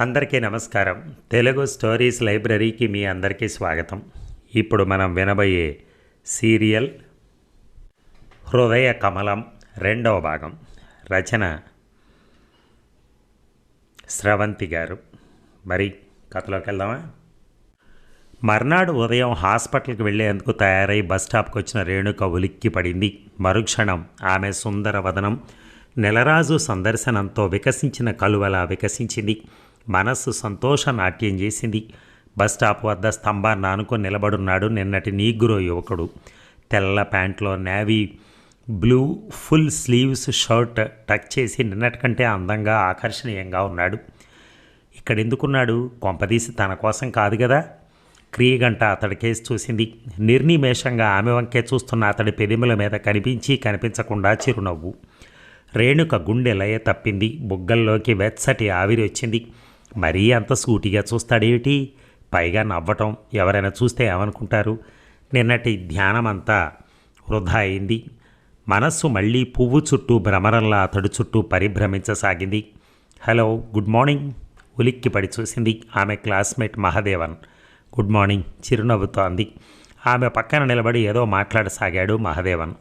అందరికీ నమస్కారం. తెలుగు స్టోరీస్ లైబ్రరీకి మీ అందరికీ స్వాగతం. ఇప్పుడు మనం వినబోయే సీరియల్ హృదయ కమలం రెండవ భాగం. రచన స్రవంతి గారు. మరి కథలోకి వెళ్దామా? మర్నాడు ఉదయం హాస్పిటల్కి వెళ్ళేందుకు తయారై బస్ స్టాప్కి వచ్చిన రేణుక ఉలిక్కి పడింది. మరుక్షణం ఆమె సుందర వదనం నెలరాజు సందర్శనంతో వికసించిన కలువలా వికసించింది. మనస్సు సంతోష నాట్యం చేసింది. బస్ స్టాప్ వద్ద స్తంభాన్ని ఆనుకొని నిలబడున్నాడు నిన్నటి నీగ్రో యువకుడు. తెల్ల ప్యాంట్లో navy blue full sleeves shirt tuck చేసి నిన్నటికంటే అందంగా ఆకర్షణీయంగా ఉన్నాడు. ఇక్కడ ఎందుకున్నాడు కొంపదీసి తన కోసం కాదు కదా క్రియగంట అతడి కేసు చూసింది. నిర్నిమేషంగా ఆమె వంకే చూస్తున్న అతడి పెదిమల మీద కనిపించి కనిపించకుండా చిరునవ్వు. రేణుక గుండె లయ తప్పింది. బుగ్గల్లోకి వెచ్చటి ఆవిరి వచ్చింది. మరీ అంత సూటిగా చూస్తాడేమిటి? పైగా నవ్వటం ఎవరైనా చూస్తే ఏమనుకుంటారు? నిన్నటి ధ్యానమంతా వృధా అయింది. మనస్సు మళ్ళీ పువ్వు చుట్టూ భ్రమరంలా అతడు చుట్టూ పరిభ్రమించసాగింది. Hello good morning. ఉలిక్కిపడి చూసింది ఆమె క్లాస్మేట్ మహాదేవన్. గుడ్ మార్నింగ్ చిరునవ్వుతో అంది. ఆమె పక్కన నిలబడి ఏదో మాట్లాడసాగాడు మహాదేవన్.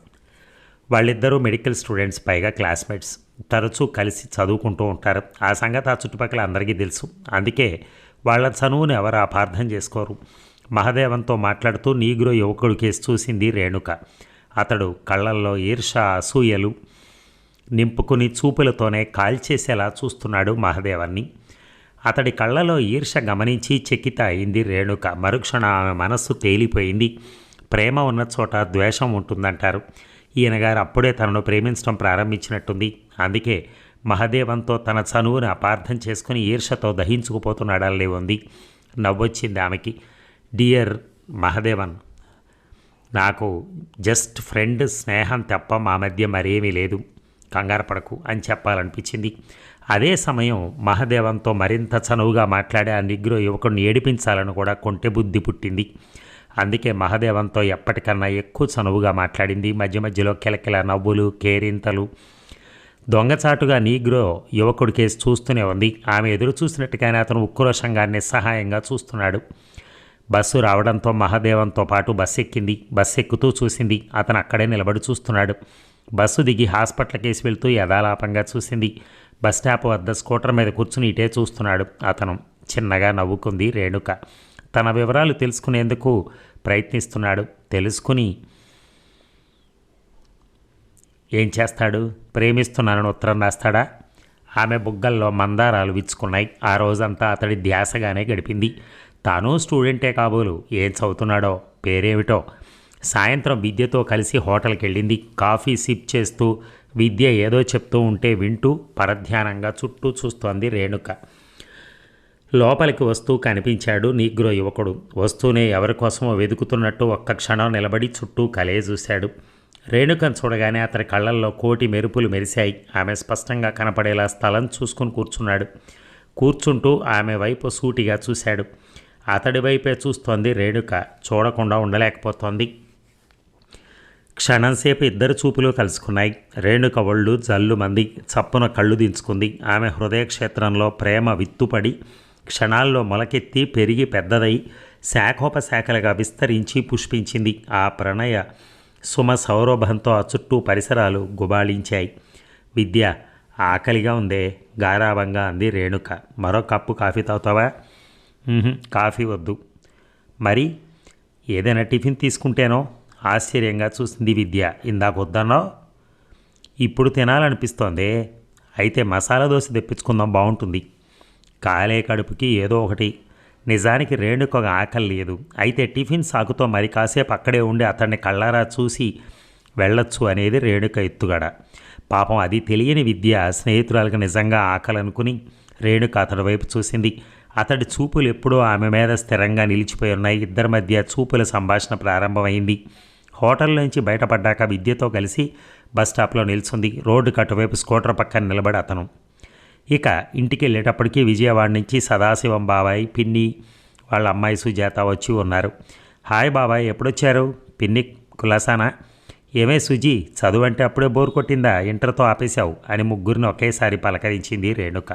వాళ్ళిద్దరూ మెడికల్ స్టూడెంట్స్ పైగా క్లాస్మేట్స్. తరచూ కలిసి చదువుకుంటూ ఉంటారు. ఆ సంగతి ఆ చుట్టుపక్కల అందరికీ తెలుసు. అందుకే వాళ్ళ చనువుని ఎవరు అపార్థం చేసుకోరు. మహదేవంతో మాట్లాడుతూ నీగ్రో యువకుడు కేసు చూసింది రేణుక. అతడు కళ్ళల్లో ఈర్ష అసూయలు నింపుకుని చూపులతోనే కాల్చేసేలా చూస్తున్నాడు మహదేవాన్ని. అతడి కళ్ళలో ఈర్ష గమనించి చెక్కిత అయింది రేణుక. మరుక్షణ ఆమె మనస్సు తేలిపోయింది. ప్రేమ ఉన్న చోట ద్వేషం ఉంటుందంటారు. ఈయన గారు అప్పుడే తనను ప్రేమించడం ప్రారంభించినట్టుంది. అందుకే మహదేవంతో తన చనువును అపార్థం చేసుకుని ఈర్షతో దహించుకుపోతున్నాడల్లే ఉంది. నవ్వొచ్చింది ఆమెకి. డియర్ మహదేవన్ నాకు జస్ట్ ఫ్రెండ్ స్నేహం తప్ప మా మధ్య మరేమీ లేదు. కంగారు పడకు అని చెప్పాలనిపించింది. అదే సమయం మహదేవంతో మరింత చనువుగా మాట్లాడే ఆ నిగ్రో యువకుడిని ఏడిపించాలని కూడా కొంటె బుద్ధి పుట్టింది. అందుకే మహదేవంతో ఎప్పటికన్నా ఎక్కువ చనువుగా మాట్లాడింది. మధ్య మధ్యలో కిలకిల నవ్వులు కేరింతలు. దొంగచాటుగా నీగ్రో యువకుడి కేసు చూస్తూనే ఉంది. ఆమె ఎదురు చూసినట్టుగానే అతను ఉక్రోషంగా నిస్సహాయంగా చూస్తున్నాడు. బస్సు రావడంతో మహదేవంతో పాటు బస్సు ఎక్కింది బస్సు ఎక్కుతూ చూసింది. అతను అక్కడే నిలబడి చూస్తున్నాడు. బస్సు దిగి హాస్పిటల్ కేసు వెళ్తూ యథాలాపంగా చూసింది. బస్ స్టాప్ వద్ద స్కూటర్ మీద కూర్చుని ఇటే చూస్తున్నాడు అతను. చిన్నగా నవ్వుకుంది రేణుక. తన వివరాలు తెలుసుకునేందుకు ప్రయత్నిస్తున్నాడు. తెలుసుకుని ఏం చేస్తాడు? ప్రేమిస్తున్నానని ఉత్తరం రాస్తాడా? ఆమె బుగ్గల్లో మందారాలు విచ్చుకున్నాయి. ఆ రోజంతా అతడి ధ్యాసగానే గడిపింది. తాను స్టూడెంటే కాబోలు. ఏం చదువుతున్నాడో? పేరేమిటో? సాయంత్రం విద్యతో కలిసి హోటల్కి వెళ్ళింది కాఫీ సిప్ చేస్తూ విద్య ఏదో చెప్తూ ఉంటే వింటూ పరధ్యానంగా చుట్టూ చూస్తోంది రేణుక. లోపలికి వస్తూ కనిపించాడు నీగ్రో యువకుడు. వస్తూనే ఎవరి కోసమో వెతుకుతున్నట్టు ఒక్క క్షణం నిలబడి చుట్టూ కలే చూశాడు. రేణుకను చూడగానే అతని కళ్ళల్లో కోటి మెరుపులు మెరిశాయి. ఆమె స్పష్టంగా కనపడేలా స్థలం చూసుకుని కూర్చున్నాడు. కూర్చుంటూ ఆమె వైపు సూటిగా చూశాడు. అతడి వైపే చూస్తోంది రేణుక. చూడకుండా ఉండలేకపోతోంది. క్షణంసేపు ఇద్దరు చూపులు కలుసుకున్నాయి. రేణుక ఒళ్ళు జల్లు మంది. చప్పున కళ్ళు దించుకుంది. ఆమె హృదయ క్షేత్రంలో ప్రేమ విత్తుపడి క్షణాల్లో మొలకెత్తి పెరిగి పెద్దదై శాఖోపశాఖలుగా విస్తరించి పుష్పించింది. ఆ ప్రణయ సుమ సౌరభంతో ఆ చుట్టూ పరిసరాలు గుబాళించాయి. విద్య ఆకలిగా ఉందే గారాభంగా అంది రేణుక. మరో కప్పు కాఫీ తాగుతావా? కాఫీ వద్దు. మరి ఏదైనా టిఫిన్ తీసుకుంటేనో? ఆశ్చర్యంగా చూసింది విద్య. ఇందాక వద్దనో ఇప్పుడు తినాలనిపిస్తోందే. అయితే మసాలా దోశ తెప్పించుకుందాం బాగుంటుంది కాలే కడుపుకి ఏదో ఒకటి. నిజానికి రేణుకు ఒక ఆకలి లేదు. అయితే టిఫిన్ సాకుతో మరి కాసేపు అక్కడే ఉండి అతన్ని కళ్ళారా చూసి వెళ్ళొచ్చు అనేది రేణుక ఎత్తుగడ. పాపం అది తెలియని విద్య స్నేహితురాలకు నిజంగా ఆకలనుకుని రేణుక అతడి వైపు చూసింది. అతడి చూపులు ఎప్పుడో ఆమె మీద స్థిరంగా నిలిచిపోయి ఉన్నాయి. ఇద్దరి మధ్య చూపుల సంభాషణ ప్రారంభమైంది. హోటల్ నుంచి బయటపడ్డాక విద్యతో కలిసి బస్ స్టాప్లో నిల్చుంది. రోడ్డు కటువైపు స్కూటర్ పక్కన నిలబడి అతను. ఇక ఇంటికి వెళ్ళేటప్పటికీ విజయవాడ నుంచి సదాశివం బాబాయ్ పిన్ని వాళ్ళ అమ్మాయి సుజాత వచ్చి ఉన్నారు. హాయ్ బాబాయ్ ఎప్పుడొచ్చారు? పిన్ని కులాసానా? ఏమే సుజీ చదువు అంటే అప్పుడే బోర్ కొట్టిందా? ఇంటర్తో ఆపేశావు అని ముగ్గురిని ఒకేసారి పలకరించింది రేణుక.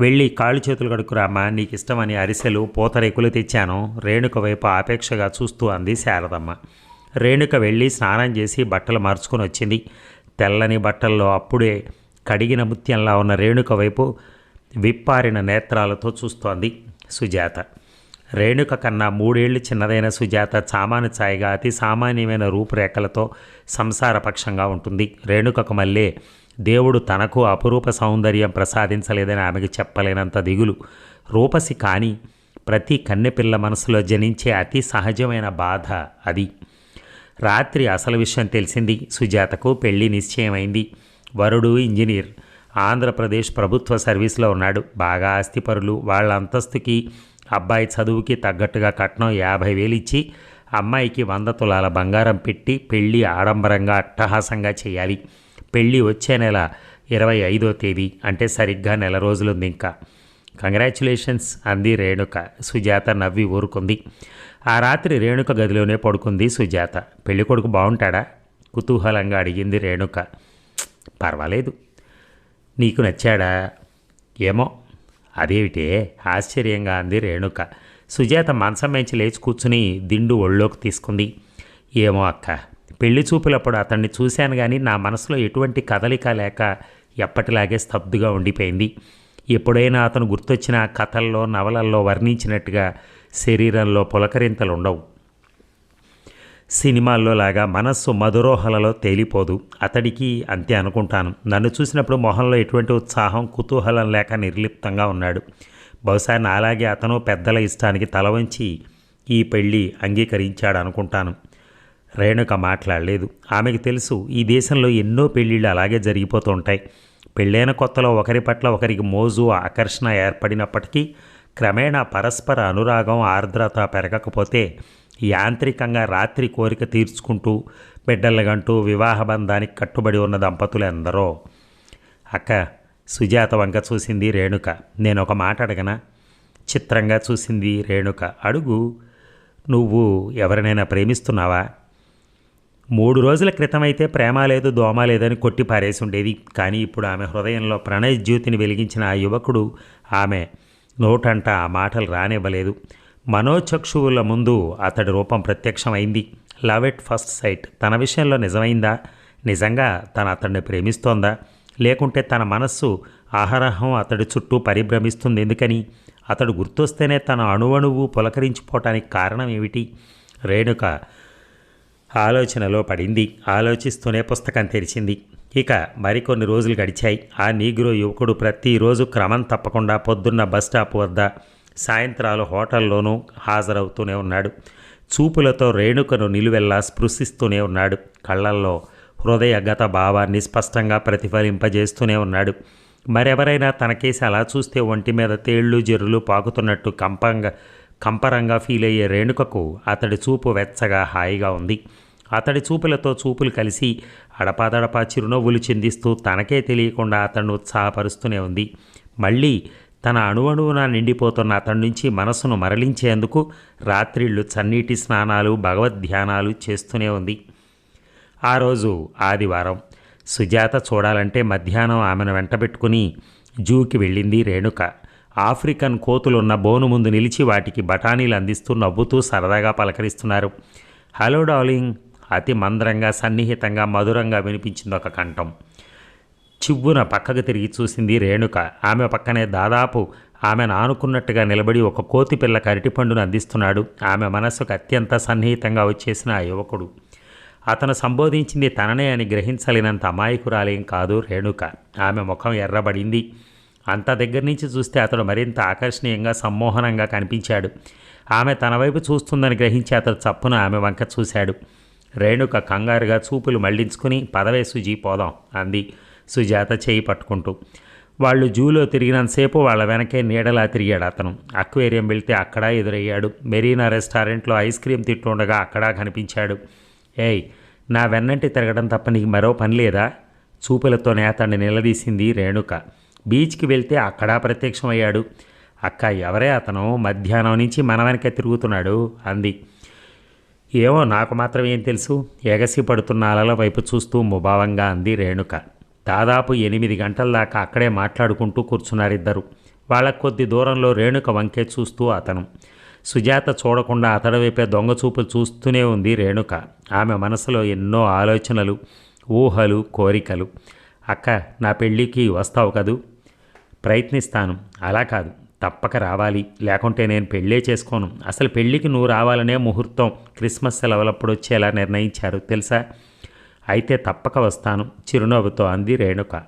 వెళ్ళి కాళ్ళు చేతులు కడుక్కురామా నీకు ఇష్టమని అరిసెలు పూతరేకులు తెచ్చాను. రేణుక వైపు ఆపేక్షగా చూస్తూ అంది శారదమ్మ. రేణుక వెళ్ళి స్నానం చేసి బట్టలు మార్చుకొని వచ్చింది. తెల్లని బట్టల్లో అప్పుడే కడిగిన ముత్యంలా ఉన్న రేణుక వైపు విప్పారిన నేత్రాలతో చూస్తోంది సుజాత. రేణుక కన్నా మూడేళ్ళు చిన్నదైన సుజాత సామాను ఛాయిగా అతి సామాన్యమైన రూపురేఖలతో సంసారపక్షంగా ఉంటుంది. రేణుకకు మళ్ళీ దేవుడు తనకు అపురూప సౌందర్యం ప్రసాదించలేదని ఆమెకు చెప్పలేనంత దిగులు. రూపసి కాని ప్రతి కన్నెపిల్ల మనసులో జనించే అతి సహజమైన బాధ అది. రాత్రి అసలు విషయం తెలిసింది సుజాతకు పెళ్ళి నిశ్చయమైంది. వరుడు ఇంజనీర్. ఆంధ్రప్రదేశ్ ప్రభుత్వ సర్వీస్లో ఉన్నాడు. బాగా ఆస్తిపరులు. వాళ్ళ అంతస్తుకి అబ్బాయి చదువుకి తగ్గట్టుగా కట్నం యాభై వేలు ఇచ్చి అమ్మాయికి వంద తులాల బంగారం పెట్టి పెళ్ళి ఆడంబరంగా అట్టహాసంగా చేయాలి. పెళ్ళి వచ్చే నెల ఇరవై ఐదో తేదీ. అంటే సరిగ్గా నెల రోజులుంది ఇంకా. కంగ్రాచులేషన్స్ అంది రేణుక. సుజాత నవ్వి ఊరుకుంది. ఆ రాత్రి రేణుక గదిలోనే పడుకుంది సుజాత. పెళ్ళికొడుకు బాగుంటాడా కుతూహలంగా అడిగింది రేణుక. పర్వాలేదు. నీకు నచ్చాడా? ఏమో. అదేమిటే? ఆశ్చర్యంగా అంది రేణుక. సుజాత మంచం మంచి లేచి కూర్చుని దిండు ఒళ్ళోకి తీసుకుంది. ఏమో అక్క. పెళ్ళి చూపులప్పుడు అతన్ని చూశాను కానీ నా మనసులో ఎటువంటి కదలిక లేక ఎప్పటిలాగే స్తబ్దుగా ఉండిపోయింది. ఎప్పుడైనా అతను గుర్తొచ్చిన కథల్లో నవలల్లో వర్ణించినట్టుగా శరీరంలో పులకరింతలు ఉండవు సినిమాల్లో లాగా మనస్సు మధురోహలలో తేలిపోదు. అతడికి అంతే అనుకుంటాను. నన్ను చూసినప్పుడు మొహంలో ఎటువంటి ఉత్సాహం కుతూహలం లేక నిర్లిప్తంగా ఉన్నాడు. బహుశా నాలాగే అతను పెద్దల ఇష్టానికి తల వంచి ఈ పెళ్ళి అంగీకరించాడు అనుకుంటాను రేణుక మాట్లాడలేదు. ఆమెకు తెలుసు ఈ దేశంలో ఎన్నో పెళ్ళిళ్ళు అలాగే జరిగిపోతుంటాయి. పెళ్ళైన కొత్తలో ఒకరి పట్ల ఒకరికి మోజు ఆకర్షణ ఏర్పడినప్పటికీ క్రమేణా పరస్పర అనురాగం ఆర్ద్రత పెరగకపోతే యాంత్రికంగా రాత్రి కోరిక తీర్చుకుంటూ బిడ్డలగంటూ వివాహ బంధానికి కట్టుబడి ఉన్న దంపతులు ఎందరో అక్క సుజాత వంక చూసింది రేణుక. నేను ఒక మాట అడగనా? చిత్రంగా చూసింది రేణుక. అడుగు నువ్వు ఎవరినైనా ప్రేమిస్తున్నావా? మూడు రోజుల క్రితమైతే ప్రేమ లేదు దోమ లేదని కొట్టి పారేసి ఉండేది కానీ ఇప్పుడు ఆమె హృదయంలో ప్రణయ జ్యోతిని వెలిగించిన ఆ యువకుడు ఆమె. నోటంట ఆ మాటలు రానివ్వలేదు. మనోచక్షువుల ముందు అతడి రూపం ప్రత్యక్షమైంది. Love at first sight. తన విషయంలో నిజమైందా? నిజంగా తన అతడిని ప్రేమిస్తోందా? లేకుంటే తన మనస్సు ఆహారహం అతడి చుట్టూ పరిభ్రమిస్తుంది ఎందుకని? అతడు గుర్తొస్తేనే తన అణువణువు పులకరించిపోవటానికి కారణం ఏమిటి? రేణుక ఆలోచనలో పడింది. ఆలోచిస్తూనే పుస్తకం తెరిచింది. ఇక మరికొన్ని రోజులు గడిచాయి. ఆ నీగ్రో యువకుడు ప్రతిరోజు క్రమం తప్పకుండా పొద్దున్న బస్ స్టాప్ వద్ద సాయంత్రాలు హోటల్లోనూ హాజరవుతూనే ఉన్నాడు. చూపులతో రేణుకను నిలువెల్లా స్పృశిస్తూనే ఉన్నాడు. కళ్ళల్లో హృదయగత భావాన్ని స్పష్టంగా ప్రతిఫలింపజేస్తూనే ఉన్నాడు. మరెవరైనా తనకేసి అలా చూస్తే ఒంటి మీద తేళ్ళు జర్రులు పాకుతున్నట్టు కంపంగా కంపరంగా ఫీల్ అయ్యే రేణుకకు అతడి చూపు వెచ్చగా హాయిగా ఉంది. అతడి చూపులతో చూపులు కలిసి అడపాదడపా చిరునవ్వులు చిందిస్తూ తనకే తెలియకుండా అతన్ని ఉత్సాహపరుస్తూనే ఉంది. మళ్ళీ తన అణువణువున నిండిపోతున్న అతడి నుంచి మనసును మరలించేందుకు రాత్రిళ్ళు చన్నీటి స్నానాలు భగవద్ధ్యానాలు చేస్తూనే ఉంది. ఆ రోజు ఆదివారం. సుజాత చూడాలంటే మధ్యాహ్నం ఆమెను వెంటబెట్టుకుని జూకి వెళ్ళింది రేణుక. ఆఫ్రికన్ కోతులున్న బోను ముందు నిలిచి వాటికి బఠానీలు అందిస్తూ నవ్వుతూ సరదాగా పలకరిస్తున్నారు. హలో డార్లింగ్ అతి మందరంగా సన్నిహితంగా మధురంగా వినిపించింది ఒక కంఠం. చివ్వున పక్కకు తిరిగి చూసింది రేణుక. ఆమె పక్కనే దాదాపు ఆమెను ఆనుకున్నట్టుగా నిలబడి ఒక కోతి పిల్లకి అరటిపండును అందిస్తున్నాడు. ఆమె మనస్సుకు అత్యంత సన్నిహితంగా వచ్చేసిన ఆ యువకుడు. అతను సంబోధించింది తననే అని గ్రహించలేనంత అమాయకురాలేం కాదు రేణుక. ఆమె ముఖం ఎర్రబడింది. అంత దగ్గర నుంచి చూస్తే అతడు మరింత ఆకర్షణీయంగా సమ్మోహనంగా కనిపించాడు. ఆమె తన వైపు చూస్తుందని గ్రహించి అతడు చప్పున ఆమె వంక చూశాడు. రేణుక కంగారుగా చూపులు మళ్ళించుకుని పదవే సుజీ పోదాం అంది. సుజాత చేయి పట్టుకుంటూ. వాళ్ళు జూలో తిరిగినంతసేపు వాళ్ళ వెనకే నీడలా తిరిగాడు అతను. అక్వేరియం వెళ్తే అక్కడ ఎదురయ్యాడు. మెరీనా రెస్టారెంట్లో ఐస్ క్రీమ్ తిట్టుండగా అక్కడ కనిపించాడు. ఏయ్ నా వెన్నంటి తిరగడం తప్ప నీకు మరో పని లేదా? చూపులతోనే అతన్ని నిలదీసింది రేణుక. బీచ్కి వెళ్తే అక్కడ ప్రత్యక్షమయ్యాడు. అక్క ఎవరే అతను? మధ్యాహ్నం నుంచి మన వెనక తిరుగుతున్నాడు అంది. ఏమో నాకు మాత్రం ఏం తెలుసు? ఎగసి పడుతున్న అలల వైపు చూస్తూ ముభావంగా అంది రేణుక. దాదాపు ఎనిమిది గంటల దాకా అక్కడే మాట్లాడుకుంటూ కూర్చున్నారిద్దరు. వాళ్ళ కొద్ది దూరంలో రేణుక వంకే చూస్తూ అతను. సుజాత చూడకుండా అతడి వైపే దొంగచూపులు చూస్తూనే ఉంది రేణుక. ఆమె మనసులో ఎన్నో ఆలోచనలు ఊహలు కోరికలు. అక్క నా పెళ్ళికి వస్తావు కదూ? ప్రయత్నిస్తాను. అలా కాదు. తప్పక రావాలి. లేకుంటే నేను పెళ్ళే చేసుకోను. అసలు పెళ్ళికి నువ్వు రావాలనే ముహూర్తం క్రిస్మస్ సెలవులప్పుడు వచ్చేలా నిర్ణయించారు. తెలుసా? అయితే తప్పక వస్తాను చిరునవ్వుతో అంది రేణుక.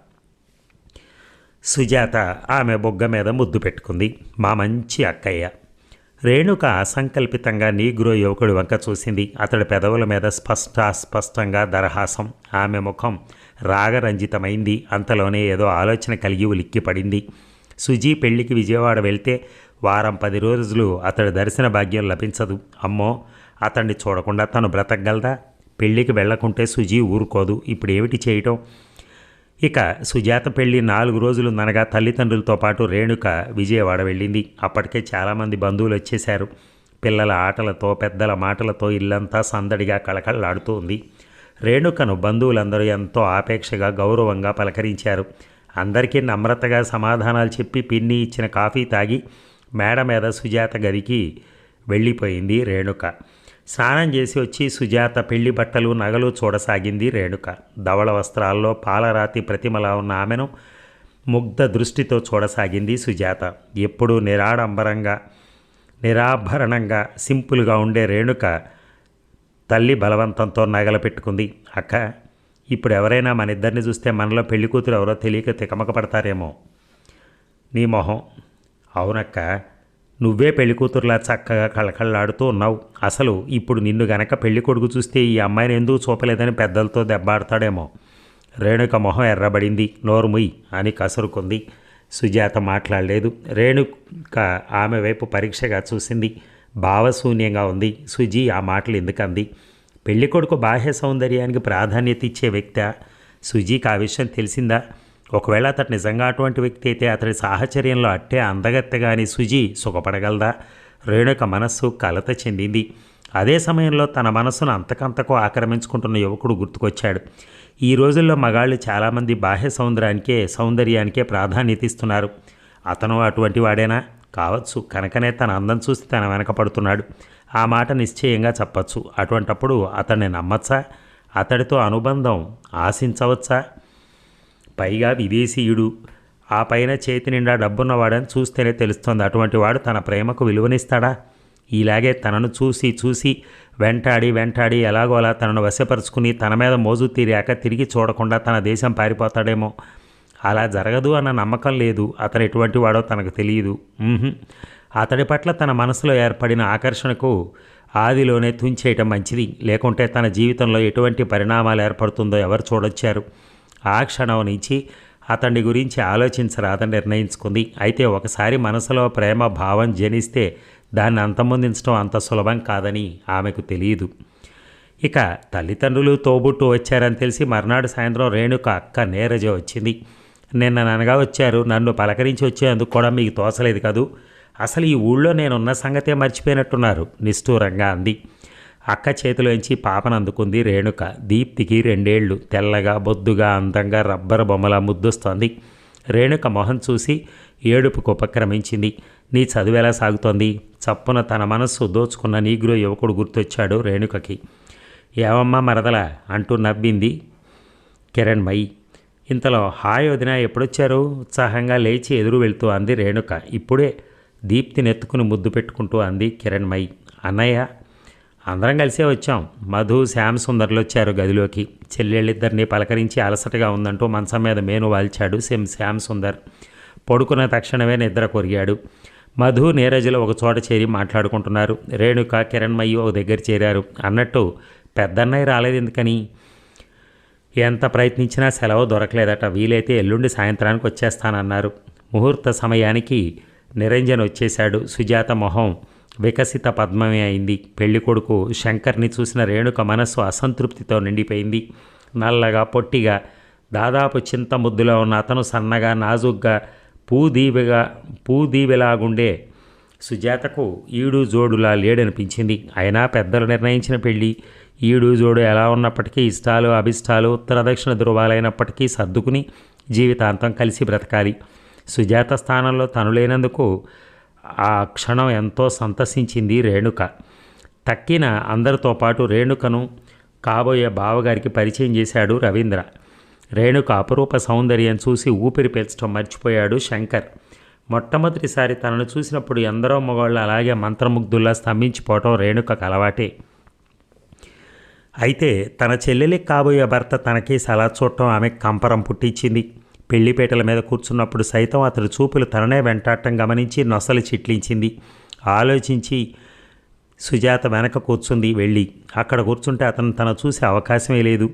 సుజాత ఆమె బొగ్గ మీద ముద్దు పెట్టుకుంది. మా మంచి అక్కయ్య. రేణుక అసంకల్పితంగా నీగ్రో యువకుడి వంక చూసింది. అతడి పెదవుల మీద స్పష్ట స్పష్టంగా దరహాసం. ఆమె ముఖం రాగరంజితమైంది. అంతలోనే ఏదో ఆలోచన కలిగి ఉలిక్కిపడింది. సుజీ పెళ్ళికి విజయవాడ వెళ్తే వారం పది రోజులు అతడి దర్శన భాగ్యం లభించదు. అమ్మో అతన్ని చూడకుండా తను బ్రతకగలదా? పెళ్ళికి వెళ్ళకుంటే సుజీ ఊరుకోదు. ఇప్పుడు ఏమిటి చేయటం? ఇక సుజాత పెళ్ళి నాలుగు రోజులు ననగా తల్లిదండ్రులతో పాటు రేణుక విజయవాడ వెళ్ళింది. అప్పటికే చాలామంది బంధువులు వచ్చేశారు. పిల్లల ఆటలతో పెద్దల మాటలతో ఇల్లంతా సందడిగా కళకళలాడుతూ ఉంది. రేణుకను బంధువులందరూ ఎంతో ఆపేక్షగా గౌరవంగా పలకరించారు. అందరికీ నమ్రతగా సమాధానాలు చెప్పి పిన్ని ఇచ్చిన కాఫీ తాగి మేడ మీద సుజాత గదికి వెళ్ళిపోయింది రేణుక. స్నానం చేసి వచ్చి సుజాత పెళ్ళి బట్టలు నగలు చూడసాగింది రేణుక. ధవళ వస్త్రాల్లో పాలరాతి ప్రతిమలా ఉన్న ఆమెను ముగ్ధ దృష్టితో చూడసాగింది సుజాత. ఎప్పుడూ నిరాడంబరంగా నిరాభరణంగా సింపుల్గా ఉండే రేణుక తల్లి బలవంతంతో నగలు పెట్టుకుంది. అక్క ఇప్పుడు ఎవరైనా మన ఇద్దరిని చూస్తే మనలో పెళ్ళి కూతురు ఎవరో తెలియక తికమక పడతారేమో. నీ మొహం. అవునక్క నువ్వే పెళ్ళికూతురులా చక్కగా కళకళలాడుతూ ఉన్నావు. అసలు ఇప్పుడు నిన్ను గనక పెళ్ళి కొడుకు చూస్తే ఈ అమ్మాయిని ఎందుకు చూపలేదని పెద్దలతో దెబ్బాడతాడేమో రేణుక మొహం ఎర్రబడింది. నోరుముయ్ అని కసురుకుంది. సుజాత మాట్లాడలేదు. రేణుక ఆమె వైపు పరీక్షగా చూసింది. భావశూన్యంగా ఉంది. సుజీ ఆ మాటలు ఎందుకంది? పెళ్ళికొడుకు బాహ్య సౌందర్యానికి ప్రాధాన్యత ఇచ్చే వ్యక్తి సుజీకి ఆ విషయం తెలిసిందా? ఒకవేళ అతడు నిజంగా అటువంటి వ్యక్తి అయితే అతడి సాహచర్యంలో అట్టే అందగత్తెగాని సుజీ సుఖపడగలదా? రేణుక మనస్సు కలత చెందింది. అదే సమయంలో తన మనస్సును అంతకంతకు ఆక్రమించుకుంటున్న యువకుడు గుర్తుకొచ్చాడు. ఈ రోజుల్లో మగాళ్ళు చాలామంది బాహ్య సౌందర్యానికే సౌందర్యానికే ప్రాధాన్యత ఇస్తున్నారు. అతను అటువంటి వాడేనా? కావచ్చు. కనుకనే తన అందం చూసి తన వెనకపడుతున్నాడు ఆ మాట నిశ్చయంగా చెప్పచ్చు. అటువంటప్పుడు అతన్ని నమ్మచ్చా? అతడితో అనుబంధం ఆశించవచ్చా? పైగా విదేశీయుడు ఆ పైన చేతి నిండా డబ్బున్నవాడని చూస్తేనే తెలుస్తుంది. అటువంటి వాడు తన ప్రేమకు విలువనిస్తాడా? ఇలాగే తనను చూసి చూసి వెంటాడి వెంటాడి ఎలాగోలా తనను వశపరుచుకుని తన మీద మోజు తీరాక తిరిగి చూడకుండా తన దేశం పారిపోతాడేమో. అలా జరగదు అన్న నమ్మకం లేదు. అతను ఎటువంటి వాడో తనకు తెలియదు. అతడి పట్ల తన మనసులో ఏర్పడిన ఆకర్షణకు ఆదిలోనే తుంచేయటం మంచిది. లేకుంటే తన జీవితంలో ఎటువంటి పరిణామాలు ఏర్పడుతుందో ఎవరు చూడొచ్చారు? ఆ క్షణం నుంచి అతని గురించి ఆలోచించరాదని నిర్ణయించుకుంది. అయితే ఒకసారి మనసులో ప్రేమ భావం జనిస్తే దాన్ని అంతమొందించడం అంత సులభం కాదని ఆమెకు తెలియదు. ఇక తల్లిదండ్రులు తోబుట్టు వచ్చారని తెలిసి మర్నాడు సాయంత్రం రేణుక అక్క నేరజ వచ్చింది. నిన్న ననగా వచ్చారు నన్ను పలకరించి వచ్చేందుకు కూడా మీకు తోసలేదు కదూ? అసలు ఈ ఊళ్ళో నేనున్న సంగతే మర్చిపోయినట్టున్నారు నిష్ఠూరంగా అంది. అక్క చేతిలోంచి పాపను అందుకుంది రేణుక. దీప్తికి రెండేళ్ళు. తెల్లగా బొద్దుగా అందంగా రబ్బర్ బొమ్మలా ముద్దొస్తోంది. రేణుక మొహం చూసి ఏడుపుకు ఉపక్రమించింది. నీ చదువు ఎలా సాగుతోంది? చప్పున తన మనస్సు దోచుకున్న నీగ్రో యువకుడు గుర్తొచ్చాడు రేణుకకి. ఏమమ్మా మరదల? అంటూ నవ్వింది కిరణ్మయి. ఇంతలో హాయ్ వదిన ఎప్పుడొచ్చారు? ఉత్సాహంగా లేచి ఎదురు వెళ్తూ అంది రేణుక. ఇప్పుడే దీప్తిని ఎత్తుకుని ముద్దు పెట్టుకుంటూ అంది కిరణ్మయి. అన్నయ్య అందరం కలిసే వచ్చాం. మధు శ్యామ్ సుందర్లు వచ్చారు గదిలోకి. చెల్లెళ్ళిద్దరిని పలకరించి అలసటగా ఉందంటూ మంచం మీద మేను వాల్చాడు సెమ్ శ్యామ్ సుందర్. పడుకున్న తక్షణమే నిద్ర కొరిగాడు. మధు నీరజలు ఒక చోట చేరి మాట్లాడుకుంటున్నారు. రేణుక కిరణ్మయ్యి ఒక దగ్గర చేరారు. అన్నట్టు పెద్దన్నయ్య రాలేదు ఎందుకని? ఎంత ప్రయత్నించినా సెలవు దొరకలేదట. వీలైతే ఎల్లుండి సాయంత్రానికి వచ్చేస్తానన్నారు. ముహూర్త సమయానికి నిరంజన్ వచ్చేశాడు. సుజాత మొహం వికసిత పద్మమే అయింది. పెళ్ళి కొడుకు శంకర్ని చూసిన రేణుక మనస్సు అసంతృప్తితో నిండిపోయింది. నల్లగా పొట్టిగా దాదాపు చింత ముద్దులో ఉన్న అతను సన్నగా నాజుగ్గా పూదీవిగా పూదీవిలాగుండే సుజాతకు ఈడు జోడులా లేడనిపించింది. అయినా పెద్దలు నిర్ణయించిన పెళ్ళి ఈడు జోడు ఎలా ఉన్నప్పటికీ ఇష్టాలు అభిష్టాలు ఉత్తర దక్షిణ ధృవాలైనప్పటికీ సర్దుకుని జీవితాంతం కలిసి బ్రతకాలి. సుజాత స్థానంలో తను లేనందుకు ఆ క్షణం ఎంతో సంతసించింది రేణుక. తక్కిన అందరితో పాటు రేణుకను కాబోయే బావగారికి పరిచయం చేశాడు రవీంద్ర. రేణుక అపరూప సౌందర్యం చూసి ఊపిరి పీల్చడం మర్చిపోయాడు శంకర్. మొట్టమొదటిసారి తనను చూసినప్పుడు ఎందరో మగవాళ్ళు అలాగే మంత్రముగ్ధుల్లా స్తంభించిపోవటం రేణుకకు అలవాటే. అయితే తన చెల్లెలికి కాబోయే భర్త తనకి సలా చూడటం ఆమె కంపరం పుట్టించింది. పెళ్ళిపేటల మీద కూర్చున్నప్పుడు సైతం అతడి చూపులు తననే వెంటాడటం గమనించి నొసలు చిట్లించింది. ఆలోచించి సుజాత వెనక కూర్చుంది వెళ్ళి. అక్కడ కూర్చుంటే అతను తన చూసే అవకాశమే లేదు.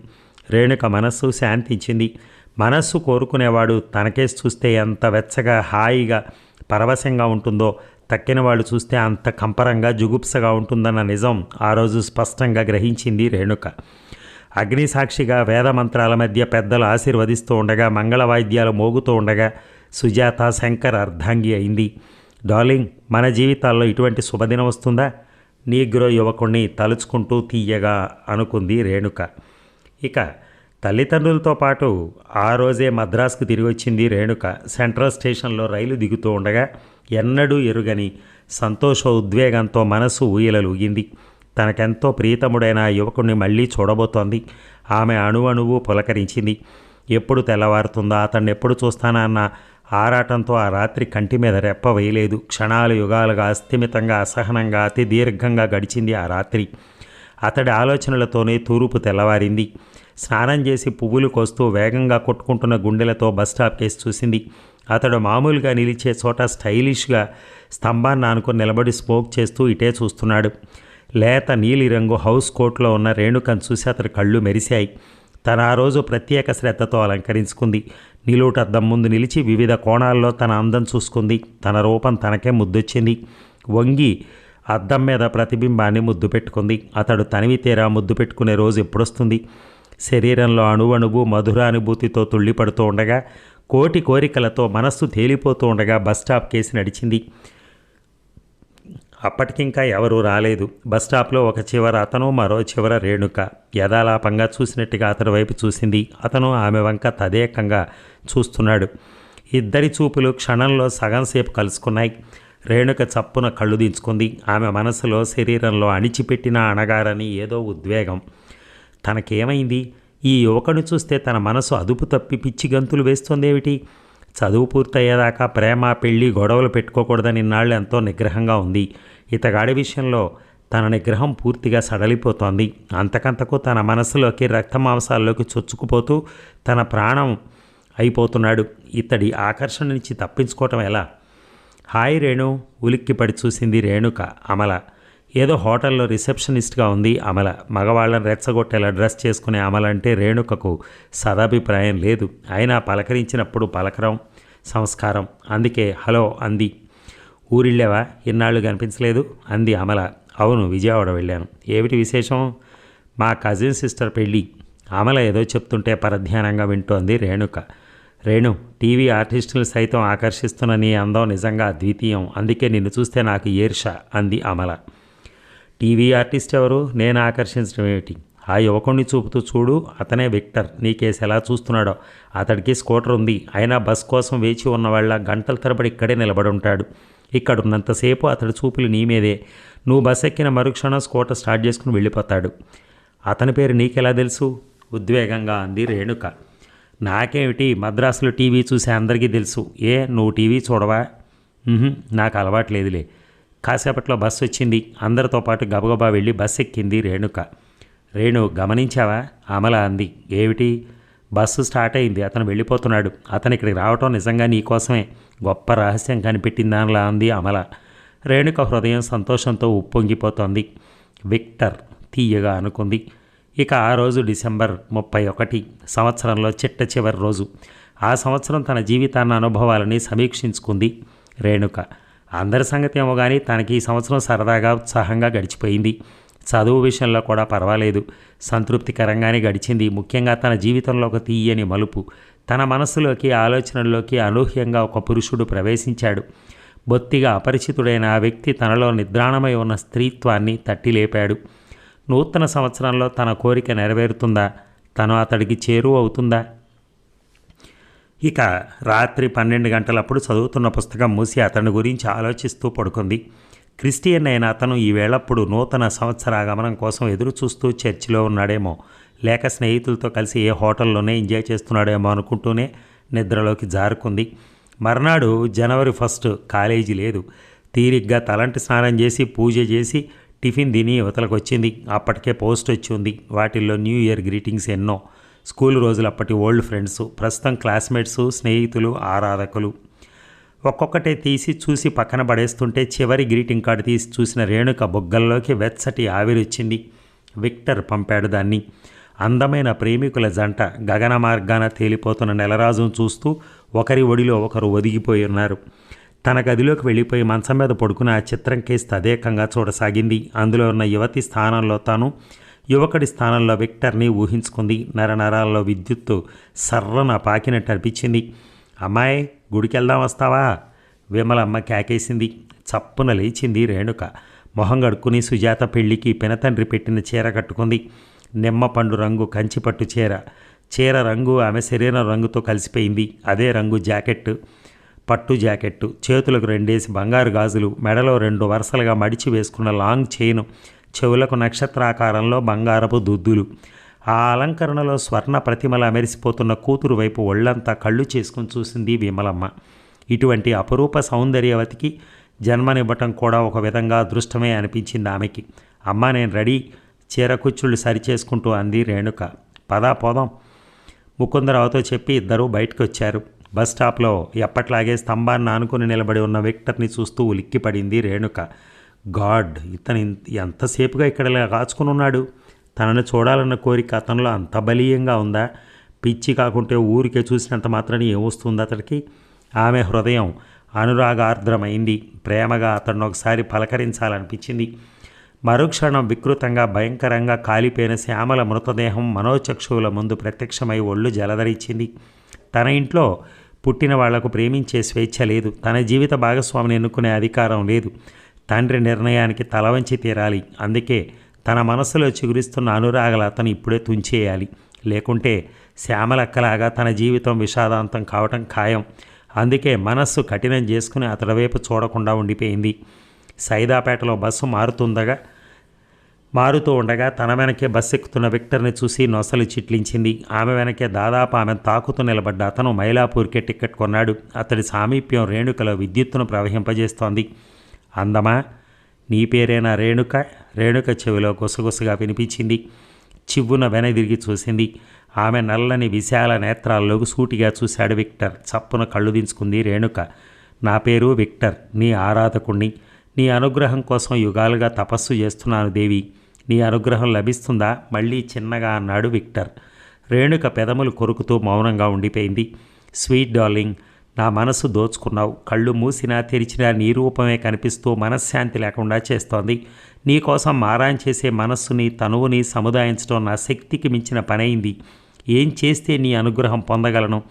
రేణుక మనస్సు శాంతించింది. మనస్సు కోరుకునేవాడు తనకేసి చూస్తే ఎంత వెచ్చగా హాయిగా పరవశంగా ఉంటుందో తక్కిన వాళ్ళు చూస్తే అంత కంపరంగా జుగుప్సగా ఉంటుందన్న నిజం ఆ రోజు స్పష్టంగా గ్రహించింది రేణుక. అగ్నిసాక్షిగా వేదమంత్రాల మధ్య పెద్దలు ఆశీర్వదిస్తూ ఉండగా మంగళ వాయిద్యాలు మోగుతూ ఉండగా సుజాత శంకర్ అర్ధాంగి అయింది. డార్లింగ్ మన జీవితాల్లో ఇటువంటి శుభదినం వస్తుందా? నీగ్రో యువకుణ్ణి తలుచుకుంటూ తీయగా అనుకుంది రేణుక. ఇక తల్లిదండ్రులతో పాటు ఆ రోజే మద్రాసుకు తిరిగి వచ్చింది రేణుక. సెంట్రల్ స్టేషన్లో రైలు దిగుతూ ఉండగా ఎన్నడూ ఎరుగని సంతోష ఉద్వేగంతో మనసు ఊయలలుగింది తనకెంతో ప్రీతముడైన యువకుణ్ణి యువకుడిని మళ్ళీ చూడబోతోంది. ఆమె అణువణువు పులకరించింది. ఎప్పుడు తెల్లవారుతుందా? అతన్ని ఎప్పుడు చూస్తానా అన్న ఆరాటంతో ఆ రాత్రి కంటి మీద రెప్ప వేయలేదు. క్షణాలు యుగాలుగా అస్థిమితంగా అసహనంగా అతి దీర్ఘంగా గడిచింది ఆ రాత్రి. అతడి ఆలోచనలతోనే తూర్పు తెల్లవారింది. స్నానం చేసి పువ్వులు కోస్తూ వేగంగా కొట్టుకుంటున్న గుండెలతో బస్టాప్ కేసి చూసింది. అతడు మామూలుగా నిలిచే చోట స్టైలిష్గా స్తంభాన్ని ఆనుకొని నిలబడి స్మోక్ చేస్తూ ఇటే చూస్తున్నాడు. లేత నీలిరంగు హౌస్ కోట్లో ఉన్న రేణుకను చూసి అతని కళ్ళు మెరిశాయి. తన ఆ రోజు ప్రత్యేక శ్రద్ధతో అలంకరించుకుంది. నిలువుటద్దం ముందు నిలిచి వివిధ కోణాల్లో తన అందం చూసుకుంది. తన రూపం తనకే ముద్దొచ్చింది. వంగి అద్దం మీద ప్రతిబింబాన్ని ముద్దు పెట్టుకుంది. అతడు తనివి తీరా ముద్దు పెట్టుకునే రోజు ఎప్పుడొస్తుంది? శరీరంలో అణువణువు మధురానుభూతితో తుళ్ళిపడుతూ ఉండగా కోటి కోరికలతో మనస్సు తేలిపోతూ ఉండగా బస్ స్టాప్ కేసి నడిచింది. అప్పటికింకా ఎవరూ రాలేదు. బస్ స్టాప్లో ఒక చివర అతను మరో చివర రేణుక. యథాలాపంగా చూసినట్టుగా అతని వైపు చూసింది. అతను ఆమె వంక తదేకంగా చూస్తున్నాడు. ఇద్దరి చూపులు క్షణంలో సగం సేపు కలుసుకున్నాయి. రేణుక చప్పున కళ్ళు దించుకుంది. ఆమె మనసులో శరీరంలో అణిచిపెట్టిన అణగారని ఏదో ఉద్వేగం. తనకేమైంది? ఈ యువకుని చూస్తే తన మనసు అదుపు తప్పి పిచ్చి గంతులు వేస్తోందేమిటి? చదువు పూర్తయ్యేదాకా ప్రేమ పెళ్ళి గొడవలు పెట్టుకోకూడదని ఇన్నాళ్ళు ఎంతో నిగ్రహంగా ఉంది. ఇతగాడి విషయంలో తన నిగ్రహం పూర్తిగా సడలిపోతోంది. అంతకంతకు తన మనసులోకి రక్తమాంసాల్లోకి చొచ్చుకుపోతూ తన ప్రాణం అయిపోతున్నాడు. ఇతడి ఆకర్షణ నుంచి తప్పించుకోవటం ఎలా? హాయ్ రేణు ఉలిక్కిపడి చూసింది రేణుక అమల. ఏదో హోటల్లో రిసెప్షనిస్ట్గా ఉంది అమల. మగవాళ్ళని రెచ్చగొట్టేలా డ్రెస్ చేసుకునే అమల అంటే రేణుకకు సదాభిప్రాయం లేదు. అయినా పలకరించినప్పుడు పలకరం సంస్కారం. అందుకే హలో అంది. ఊరిళ్ళావా? ఇన్నాళ్ళు కనిపించలేదు. అంది అమల. అవును విజయవాడ వెళ్ళాను. ఏమిటి విశేషం? మా కజిన్ సిస్టర్ పెళ్ళి. అమల ఏదో చెప్తుంటే పరధ్యానంగా వింటోంది రేణుక. రేణు టీవీ ఆర్టిస్టులు సైతం ఆకర్షిస్తున్న నీ అందం నిజంగా అద్వితీయం. అందుకే నిన్ను చూస్తే నాకు ఈర్ష అంది అమల. టీవీ ఆర్టిస్ట్ ఎవరు? నేను ఆకర్షించడం ఏమిటి? ఆ యువకుణ్ణి చూపుతూ చూడు అతనే విక్టర్. నీకేసి ఎలా చూస్తున్నాడో. అతడికి స్కూటర్ ఉంది. అయినా బస్ కోసం వేచి ఉన్న వాళ్ళ గంటల తరబడి ఇక్కడే నిలబడి ఉంటాడు. ఇక్కడ ఉన్నంతసేపు అతడి చూపులు నీ మీదే. నువ్వు బస్ ఎక్కిన మరుక్షణం స్కూటర్ స్టార్ట్ చేసుకుని వెళ్ళిపోతాడు. అతని పేరు నీకెలా తెలుసు? ఉద్వేగంగా అంది రేణుక. నాకేమిటి? మద్రాసులో టీవీ చూసే అందరికీ తెలుసు. ఏ నువ్వు టీవీ చూడవా? నాకు అలవాట్లేదులే కాసేపట్లో బస్సు వచ్చింది. అందరితో పాటు గబగబా వెళ్ళి బస్సు ఎక్కింది రేణుక. రేణు గమనించావా? అమల అంది. ఏమిటి? బస్సు స్టార్ట్ అయింది. అతను వెళ్ళిపోతున్నాడు. అతను ఇక్కడికి రావటం నిజంగా నీకోసమే గొప్ప రహస్యం కనిపెట్టిందానిలా అంది అమల. రేణుక హృదయం సంతోషంతో ఉప్పొంగిపోతోంది. విక్టర్ తీయగా అనుకుంది. ఇక ఆ రోజు డిసెంబర్ ముప్పై ఒకటి సంవత్సరంలో చిట్ట చివరి రోజు. ఆ సంవత్సరం తన జీవితాన్న అనుభవాలని సమీక్షించుకుంది రేణుక. అందరి సంగతి ఏమో కానీ తనకి ఈ సంవత్సరం సరదాగా ఉత్సాహంగా గడిచిపోయింది. చదువు విషయంలో కూడా పర్వాలేదు. సంతృప్తికరంగానే గడిచింది. ముఖ్యంగా తన జీవితంలో ఒక తీయని మలుపు. తన మనస్సులోకి ఆలోచనల్లోకి అనూహ్యంగా ఒక పురుషుడు ప్రవేశించాడు. బొత్తిగా అపరిచితుడైన ఆ వ్యక్తి తనలో నిద్రాణమై ఉన్న స్త్రీత్వాన్ని తట్టిలేపాడు. నూతన సంవత్సరంలో తన కోరిక నెరవేరుతుందా? తను అతడికి చేరువ అవుతుందా? ఇక రాత్రి పన్నెండు గంటలప్పుడు చదువుతున్న పుస్తకం మూసి అతని గురించి ఆలోచిస్తూ పడుకుంది. క్రిస్టియన్ అయిన అతను ఈవేళప్పుడు నూతన నూతన సంవత్సరాగమనం కోసం ఎదురు చూస్తూ చర్చిలో ఉన్నాడేమో. లేక స్నేహితులతో కలిసి ఏ హోటల్లోనే ఎంజాయ్ చేస్తున్నాడేమో అనుకుంటూనే నిద్రలోకి జారుకుంది. మర్నాడు జనవరి ఫస్ట్ కాలేజీ లేదు. తీరిగ్గా తలంటి స్నానం చేసి పూజ చేసి టిఫిన్ తిని యువతలకు వచ్చింది అప్పటికే పోస్ట్ వచ్చి ఉంది. వాటిల్లో న్యూ ఇయర్ గ్రీటింగ్స్ ఎన్నో. స్కూల్ రోజులు అప్పటి ఓల్డ్ ఫ్రెండ్స్ ప్రస్తుతం క్లాస్మేట్స్ స్నేహితులు ఆరాధకులు. ఒక్కొక్కటే తీసి చూసి పక్కన పడేస్తుంటే చివరి గ్రీటింగ్ కార్డు తీసి చూసిన రేణుక బొగ్గల్లోకి వెచ్చటి ఆవిరిచ్చింది విక్టర్ పంపాడు దాన్ని. అందమైన ప్రేమికుల జంట గగన మార్గాన తేలిపోతున్న నెలరాజును చూస్తూ ఒకరి ఒడిలో ఒకరు ఒదిగిపోయి ఉన్నారు తన గదిలోకి వెళ్ళిపోయి మంచం మీద పడుకుని ఆ చిత్రం కేసి తదేకంగా చూడసాగింది. అందులో ఉన్న యువతి స్థానంలో తాను యువకుడి స్థానంలో విక్టర్ని ఊహించుకుంది. నరనరాల్లో విద్యుత్తు సర్రన పాకినట్టు అనిపించింది. అమ్మాయి గుడికెళ్దాం వస్తావా? విమలమ్మ కేకేసింది. చప్పున లేచింది రేణుక. మొహం గడుక్కుని సుజాత పెళ్ళికి పెనతండ్రి పెట్టిన చీర కట్టుకుంది. నిమ్మ పండు రంగు కంచిపట్టు చీర. చీర రంగు ఆమె శరీరం రంగుతో కలిసిపోయింది. అదే రంగు జాకెట్ పట్టు జాకెట్టు. చేతులకు రెండేసి బంగారు గాజులు. మెడలో రెండు వరుసలుగా మడిచి వేసుకున్న లాంగ్ చైను. చెవులకు నక్షత్రాకారంలో బంగారపు దుద్దులు. ఆ అలంకరణలో స్వర్ణ ప్రతిమల మెరిసిపోతున్న కూతురు వైపు ఒళ్ళంతా కళ్ళు చేసుకుని చూసింది విమలమ్మ. ఇటువంటి అపరూప సౌందర్యవతికి జన్మనివ్వటం కూడా ఒక విధంగా అదృష్టమే అనిపించింది ఆమెకి. అమ్మ నేను రెడీ. చీరకుచ్చుళ్ళు సరిచేసుకుంటూ అంది రేణుక. పదా పోదాం. ముకుందరావుతో చెప్పి ఇద్దరూ బయటకు వచ్చారు బస్ స్టాప్లో ఎప్పట్లాగే స్తంభాన్ని ఆనుకుని నిలబడి ఉన్న విక్టర్ని చూస్తూ ఉలిక్కిపడింది రేణుక. గాడ్ ఇతను ఎంతసేపుగా ఇక్కడ కాచుకుని ఉన్నాడు? తనను చూడాలన్న కోరిక అతనిలో అంత బలీయంగా ఉందా? పిచ్చి కాకుంటే ఊరికే చూసినంత మాత్రాన్ని ఏమొస్తుంది అతడికి? ఆమె హృదయం అనురాగార్ద్రమైంది. ప్రేమగా అతన్ని ఒకసారి పలకరించాలనిపించింది. మరుక్షణం వికృతంగా భయంకరంగా కాలిపోయిన శ్యామల మృతదేహం మనోచక్షువుల ముందు ప్రత్యక్షమై ఒళ్ళు జలధరించింది. తన ఇంట్లో పుట్టిన వాళ్ళకు ప్రేమించే స్వేచ్ఛ లేదు. తన జీవిత భాగస్వామిని ఎన్నుకునే అధికారం లేదు. తండ్రి నిర్ణయానికి తల వంచి తీరాలి. అందుకే తన మనసులో చిగురిస్తున్న అనురాగలు అతను ఇప్పుడే తుంచేయాలి. లేకుంటే శ్యామలక్కలాగా తన జీవితం విషాదాంతం కావటం ఖాయం. అందుకే మనస్సు కఠినం చేసుకుని అతడి వైపు చూడకుండా ఉండిపోయింది. సైదాపేటలో బస్సు మారుతుండగా మారుతూ ఉండగా తన వెనకే బస్సు ఎక్కుతున్న విక్టర్ని చూసి నొసలు చిట్లించింది. ఆమె వెనకే దాదాపు ఆమె తాకుతూ నిలబడ్డ అతను మైలాపూర్కే టికెట్ కొన్నాడు. అతడి సామీప్యం రేణుకలో విద్యుత్తును ప్రవహింపజేస్తోంది. అందమా? నీ పేరేనా రేణుక రేణుక చెవిలో గుసగుసగా వినిపించింది. చివ్వున వెనదిరిగి చూసింది. ఆమె నల్లని విశాల నేత్రాల్లోకి సూటిగా చూశాడు విక్టర్. చప్పున కళ్ళు దించుకుంది రేణుక. నా పేరు విక్టర్ నీ ఆరాధకుణ్ణి. నీ అనుగ్రహం కోసం యుగాలుగా తపస్సు చేస్తున్నాను దేవి. నీ అనుగ్రహం లభిస్తుందా? మళ్ళీ చిన్నగా అన్నాడు విక్టర్. రేణుక పెదములు కొరుకుతూ మౌనంగా ఉండిపోయింది. స్వీట్ డార్లింగ్ నా మనసు దోచుకున్నావు. కళ్ళు మూసినా తెరిచినా నీ రూపమే కనిపిస్తూ మనశ్శాంతి లేకుండా చేస్తోంది. నీకోసం మారాన్ చేసే మనస్సుని తనువుని సముదాయించడం నా శక్తికి మించిన పనైంది. ఏం చేస్తే నీ అనుగ్రహం పొందగలను?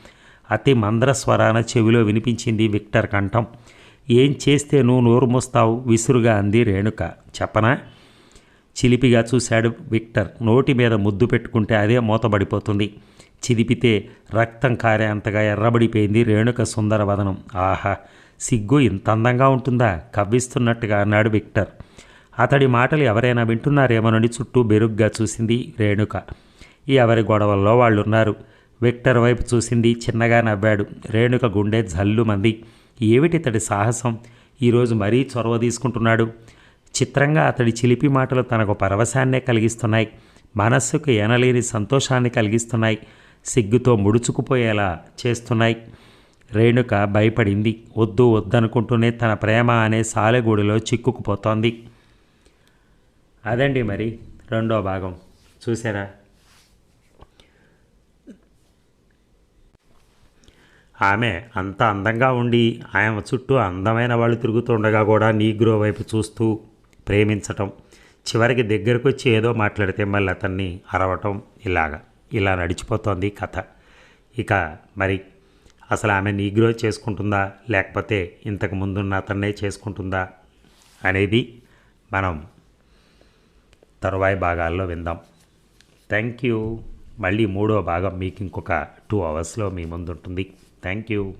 అతి మంద్రస్వరాన చెవిలో వినిపించింది విక్టర్ కంఠం. ఏం చేస్తే నువ్వు నోరు మూస్తావు? విసురుగా అంది రేణుక. చెప్పనా? చిలిపిగా చూశాడు విక్టర్. నోటి మీద ముద్దు పెట్టుకుంటే అదే మూతబడిపోతుంది. చిదిపితే రక్తం కారే అంతగా ఎర్రబడిపోయింది రేణుక సుందర వదనం ఆహా సిగ్గు ఇంత అందంగా ఉంటుందా? కవ్విస్తున్నట్టుగా అన్నాడు విక్టర్. అతడి మాటలు ఎవరైనా వింటున్నారేమోనని చుట్టూ బెరుగ్గా చూసింది రేణుక. ఎవరి గొడవల్లో వాళ్ళున్నారు? విక్టర్ వైపు చూసింది చిన్నగా నవ్వాడు. రేణుక గుండె జల్లుమంది. ఏమిటి ఇతడి సాహసం? ఈరోజు మరీ చొరవ తీసుకుంటున్నాడు. చిత్రంగా అతడి చిలిపి మాటలు తనకు పరవశాన్నే కలిగిస్తున్నాయి. మనస్సుకు ఎనలేని సంతోషాన్ని కలిగిస్తున్నాయి. సిగ్గుతో ముడుచుకుపోయేలా చేస్తున్నాయి. రేణుక భయపడింది. వద్దు వద్దనుకుంటూనే తన ప్రేమ అనే సాలెగూడులో చిక్కుకుపోతోంది. అదండి మరి రెండో భాగం. చూసారా ఆమె అంత అందంగా ఉండి ఆమె చుట్టూ అందమైన వాళ్ళు తిరుగుతుండగా కూడా నీగ్రో వైపు చూస్తూ ప్రేమించటం చివరికి దగ్గరకు వచ్చి ఏదో మాట్లాడితే మళ్ళీ అతన్ని అరవటం ఇలాగా. ఇలా నడిచిపోతోంది కథ. ఇక మరి అసలు ఆమె నీగ్రో చేసుకుంటుందా? లేకపోతే ఇంతకు ముందున్న అతన్నే చేసుకుంటుందా? అనేది మనం తరువాయి భాగాల్లో విందాం. థ్యాంక్ యూ మళ్ళీ మూడో భాగం మీకు ఇంకొక టూ అవర్స్లో మీ ముందు ఉంటుంది థ్యాంక్ యూ